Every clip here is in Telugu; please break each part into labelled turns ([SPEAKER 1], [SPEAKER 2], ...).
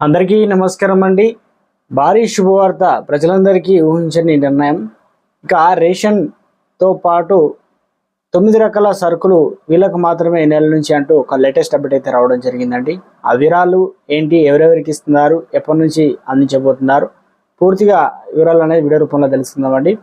[SPEAKER 1] అందరికీ నమస్కారం అండి. భారీ శుభవార్త ప్రజలందరికీ ఊహించని నిర్ణయం. ఇక రేషన్తో పాటు తొమ్మిది రకాల సరుకులు వీళ్ళకు మాత్రమే నెల నుంచి అంటూ ఒక లేటెస్ట్ అప్డేట్ అయితే రావడం జరిగిందండి. ఆ వివరాలు ఏంటి ఎవరెవరికి ఇస్తున్నారు ఎప్పటి నుంచి అందించబోతున్నారు పూర్తిగా వివరాలు అనేది వీడియో రూపంలో తెలుసుకుందామండి.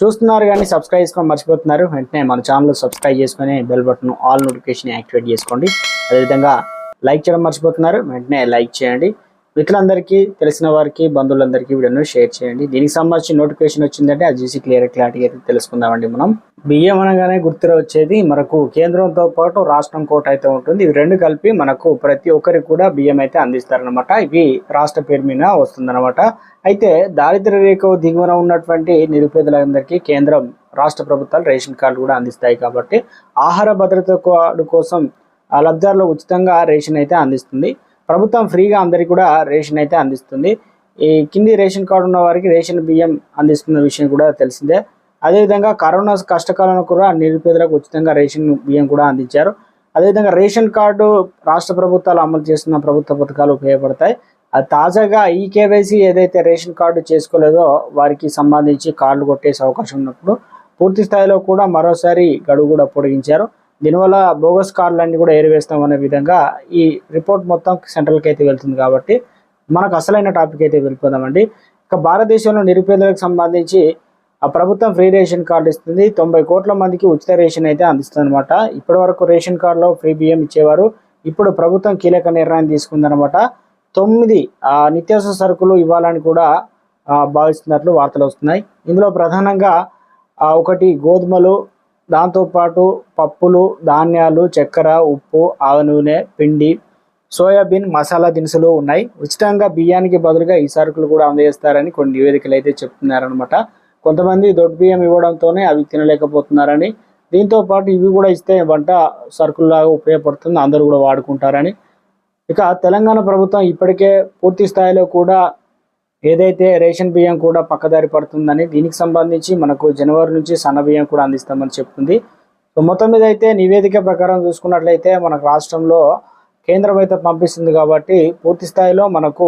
[SPEAKER 1] చూస్తున్నారు కానీ సబ్స్క్రైబ్ చేసుకొని మర్చిపోతున్నారు. వెంటనే మన ఛానల్ సబ్స్క్రైబ్ చేసుకొని bell button all notification activate చేసుకోండి. అదేవిధంగా లైక్ చేయడం మర్చిపోతున్నారు. వెంటనే లైక్ చేయండి. మిత్రులందరికీ తెలిసిన వారికి బంధువులందరికీ వీడియోను షేర్ చేయండి. దీనికి సంబంధించి నోటిఫికేషన్ వచ్చిందంటే అది చూసి క్లియర్ క్లారిటీ అయితే తెలుసుకుందామండి మనం. బియ్యం అనగానే గుర్తులో వచ్చేది మనకు కేంద్రంతో పాటు రాష్ట్రం కోట అయితే ఉంటుంది. ఇవి రెండు కలిపి మనకు ప్రతి ఒక్కరికి కూడా బియ్యం అయితే అందిస్తారనమాట ఇవి రాష్ట్ర పేరు మీద వస్తుందన్నమాట. అయితే దారిద్ర్య రేఖ దిగువన ఉన్నటువంటి నిరుపేదలందరికీ కేంద్రం రాష్ట్ర ప్రభుత్వాలు రేషన్ కార్డు కూడా అందిస్తాయి కాబట్టి ఆహార భద్రత కార్డు కోసం లబ్ధారులు ఉచితంగా రేషన్ అయితే అందిస్తుంది. ప్రభుత్వం ఫ్రీగా అందరికీ కూడా రేషన్ అయితే అందిస్తుంది. ఈ కింది రేషన్ కార్డు ఉన్న వారికి రేషన్ బియ్యం అందిస్తున్న విషయం కూడా తెలిసిందే. అదేవిధంగా కరోనా కష్టకాలంలో కూడా నిరుపేదలకు ఉచితంగా రేషన్ బియ్యం కూడా అందించారు. అదేవిధంగా రేషన్ కార్డు రాష్ట్ర ప్రభుత్వాలు అమలు చేస్తున్న ప్రభుత్వ పథకాలు ఉపయోగపడతాయి. అది తాజాగా ఈ కేవైసీ ఏదైతే రేషన్ కార్డు చేసుకోలేదో వారికి సంబంధించి కార్డులు కొట్టేసే అవకాశం ఉన్నప్పుడు పూర్తి స్థాయిలో కూడా మరోసారి గడువు కూడా పొడిగించారు. దీనివల్ల బోగస్ కార్డులన్నీ కూడా ఏరివేస్తాం అనే విధంగా ఈ రిపోర్ట్ మొత్తం సెంట్రల్కి అయితే వెళ్తుంది కాబట్టి మనకు అసలైన టాపిక్ అయితే వెళ్ళిపోదామండి. ఇక భారతదేశంలో నిరుపేదలకు సంబంధించి ఆ ప్రభుత్వం ఫ్రీ రేషన్ కార్డు ఇస్తుంది. తొంభై కోట్ల మందికి ఉచిత రేషన్ అయితే అందిస్తుంది అనమాట ఇప్పటి వరకు రేషన్ కార్డులో ఫ్రీ బియ్యం ఇచ్చేవారు. ఇప్పుడు ప్రభుత్వం కీలక నిర్ణయం తీసుకుందనమాట తొమ్మిది నిత్యావసర సరుకులు ఇవ్వాలని కూడా భావిస్తున్నట్లు వార్తలు వస్తున్నాయి. ఇందులో ప్రధానంగా ఒకటి గోధుమలు దాంతోపాటు పప్పులు ధాన్యాలు చక్కెర ఉప్పు ఆవ నూనె పిండి సోయాబీన్ మసాలా దినుసులు ఉన్నాయి. ఉచితంగా బియ్యానికి బదులుగా ఈ సరుకులు కూడా అందజేస్తారని కొన్ని నివేదికలు అయితే చెప్తున్నారనమాట కొంతమంది దొడ్డు బియ్యం ఇవ్వడంతోనే అవి తినలేకపోతున్నారని దీంతో పాటు ఇవి కూడా ఇస్తే వంట సరుకుల్లాగా ఉపయోగపడుతుంది అందరూ కూడా వాడుకుంటారని. ఇక తెలంగాణ ప్రభుత్వం ఇప్పటికే పూర్తి స్థాయిలో కూడా ఏదైతే రేషన్ బియ్యం కూడా పక్కదారి పడుతుందని దీనికి సంబంధించి మనకు జనవరి నుంచి సన్న బియ్యం కూడా అందిస్తామని చెప్తుంది. సో మొత్తం మీద అయితే నివేదిక ప్రకారం చూసుకున్నట్లయితే మనకు రాష్ట్రంలో కేంద్రం అయితే పంపిస్తుంది కాబట్టి పూర్తి స్థాయిలో మనకు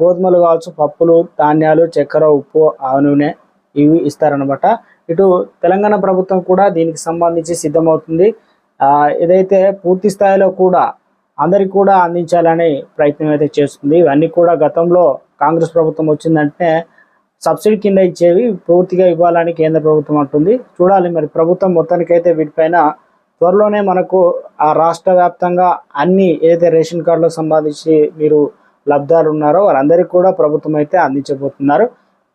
[SPEAKER 1] గోధుమలు కావచ్చు పప్పులు ధాన్యాలు చక్కెర ఉప్పు నూనె ఇవి ఇస్తారనమాట ఇటు తెలంగాణ ప్రభుత్వం కూడా దీనికి సంబంధించి సిద్ధమవుతుంది. ఏదైతే పూర్తి స్థాయిలో కూడా అందరికి కూడా అందించాలని ప్రయత్నం అయితే చేస్తుంది. ఇవన్నీ కూడా గతంలో కాంగ్రెస్ ప్రభుత్వం వచ్చిందంటే సబ్సిడీ కింద ఇచ్చేవి పూర్తిగా ఇవ్వాలని కేంద్ర ప్రభుత్వం అంటుంది. చూడాలి మరి ప్రభుత్వం మొత్తానికైతే వీటిపైన త్వరలోనే మనకు ఆ రాష్ట్ర వ్యాప్తంగా అన్ని ఏదైతే రేషన్ కార్డులకు సంబంధించి మీరు లబ్ధాలు ఉన్నారో వారందరికీ కూడా ప్రభుత్వం అయితే అందించబోతున్నారు.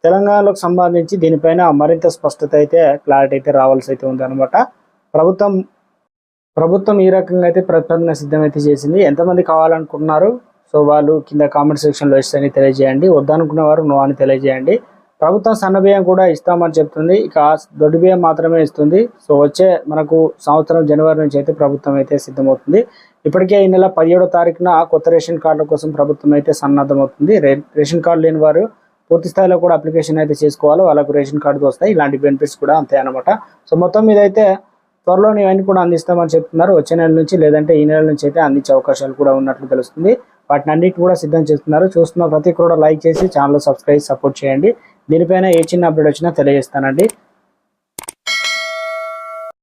[SPEAKER 1] తెలంగాణలోకి సంబంధించి దీనిపైన మరింత స్పష్టత అయితే క్లారిటీ అయితే రావాల్సి అయితే ఉందన్నమాట. ప్రభుత్వం ప్రభుత్వం ఈ రకంగా అయితే ప్రతిపాదన సిద్ధమైతే చేసింది. ఎంతమంది కావాలనుకుంటున్నారు? సో వాళ్ళు కింద కామెంట్ సెక్షన్లో ఇస్తారని తెలియజేయండి. వద్దనుకున్న వారు నో అని తెలియజేయండి. ప్రభుత్వం సన్న బియ్యం కూడా ఇస్తామని చెప్తుంది. ఇక దొడ్డు బియ్యం మాత్రమే ఇస్తుంది. సో వచ్చే మనకు సంవత్సరం జనవరి నుంచి అయితే ప్రభుత్వం అయితే సిద్ధమవుతుంది. ఇప్పటికే ఈ నెల పదిహేడో తారీఖున కొత్త రేషన్ కార్డుల కోసం ప్రభుత్వం అయితే సన్నద్ధమవుతుంది. రేషన్ కార్డు లేని వారు పూర్తి స్థాయిలో కూడా అప్లికేషన్ అయితే చేసుకోవాలి. వాళ్ళకు రేషన్ కార్డు వస్తాయి. ఇలాంటి బెనిఫిట్స్ కూడా అంతే అనమాట సో మొత్తం మీద అయితే త్వరలో ఇవన్నీ కూడా అందిస్తామని చెప్తున్నారు. వచ్చే నెల నుంచి లేదంటే ఈ నెల నుంచి అయితే అందించే అవకాశాలు కూడా ఉన్నట్లు తెలుస్తుంది. వాటిని అన్నిటి కూడా సిద్ధం చేస్తున్నారు. చూస్తున్న ప్రతి కూడా లైక్ చేసి ఛానల్ సబ్స్క్రైబ్ సపోర్ట్ చేయండి. దీనిపైన ఏ చిన్న అప్డేట్ వచ్చినా తెలియజేస్తానండి.